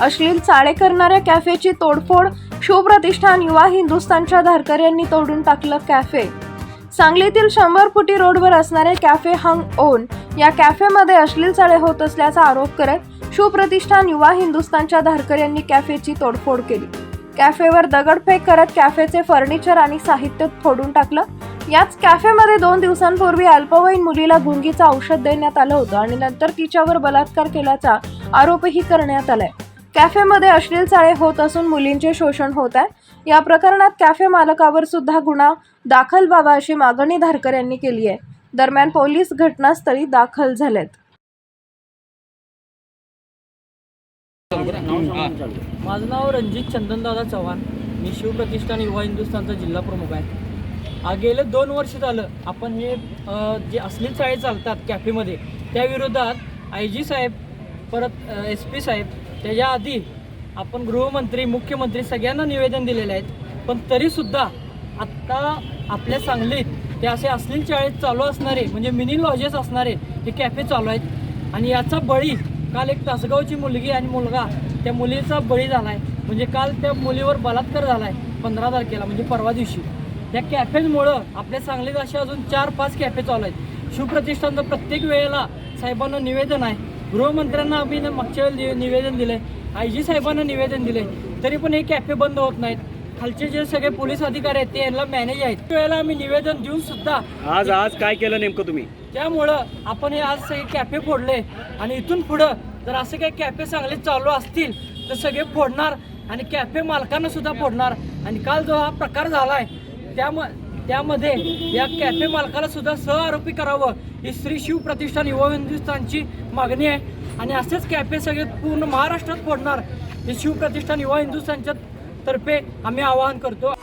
अश्लील चाळे करणाऱ्या कॅफेची तोडफोड शिवप्रतिष्ठान युवा हिंदुस्थानच्या धारकऱ्यांनी तोडून टाकलं कॅफे. सांगलीतील शंभर फुटी रोडवर असणारे कॅफे हंग ओन या कॅफेमध्ये अश्लील चाळे होत असल्याचा आरोप करत शिवप्रतिष्ठान युवा हिंदुस्थानच्या धारकऱ्यांनी कॅफेची तोडफोड केली. कॅफेवर दगडफेक करत कॅफेचे फर्निचर आणि साहित्य फोडून टाकलं. याच कॅफेमध्ये दोन दिवसांपूर्वी अल्पवयीन मुलीला गुंगीचं औषध देण्यात आलं होतं आणि नंतर तिच्यावर बलात्कार केल्याचा आरोपही करण्यात आलाय. कॅफेमध्ये अश्लील चाळे होत असून मुलींचे शोषण होत आहे. या प्रकरणात कॅफे मालकावर सुद्धा गुन्हा दाखल व्हावा अशी मागणी धारकर यांनी केली आहे. दरम्यान पोलीस घटनास्थळी दाखल झालेत. माझं नाव रणजित चंदनदादा चव्हाण. मी शिवप्रतिष्ठान युवा हिंदुस्थानचा जिल्हा प्रमुख आहे. गेले गेलं दोन वर्ष झालं आपण हे जे अश्लील चाळे चालतात कॅफेमध्ये त्या विरोधात आय जी साहेब परत एस पी साहेब त्याच्या आधी आपण गृहमंत्री मुख्यमंत्री सगळ्यांना निवेदन दिलेले आहेत. पण तरीसुद्धा आत्ता आपल्या सांगलीत ते असे अश्लील शाळेत चालू असणारे म्हणजे मिनी लॉजेस असणारे हे कॅफे चालू आहेत. आणि याचा बळी काल एक तासगावची मुलगी आणि मुलगा त्या मुलीचा बळी झाला आहे म्हणजे काल त्या मुलीवर बलात्कार झाला आहे पंधरा तारखेला म्हणजे परवा दिवशी. त्या कॅफेजमुळं आपल्या सांगलीत असे अजून चार पाच कॅफे चालू आहेत. शिवप्रतिष्ठानचं प्रत्येक वेळेला साहेबांना निवेदन आहे. गृहमंत्र्यांना आम्ही मागच्या वेळेला निवेदन दिलं आहे आय. जी. साहेबांना निवेदन दिले तरी पण हे कॅफे बंद होत नाहीत. खालचे जे सगळे पोलीस अधिकारी आहेत ते यांना मॅनेज आहेत. त्यावेळेला आम्ही निवेदन देऊन सुद्धा आज आज काय केलं नेमकं तुम्ही? त्यामुळं आपण हे आज सगळे कॅफे फोडले. आणि इथून पुढं जर असे काही कॅफे चांगले चालू असतील तर सगळे फोडणार आणि कॅफे मालकांना सुद्धा फोडणार. आणि काल जो हा प्रकार झालाय त्याम त्यामध्ये या कॅफे मालकाला सुद्धा सहआरोपी करावं. ही श्री शिव प्रतिष्ठान युवा हिंदुस्थानची मागणी आहे. आणि असेच कॅफे सगळे पूर्ण महाराष्ट्रात फोडणार. हे शिव प्रतिष्ठान युवा हिंदुस्थानच्या तर्फे आम्ही आवाहन करतो.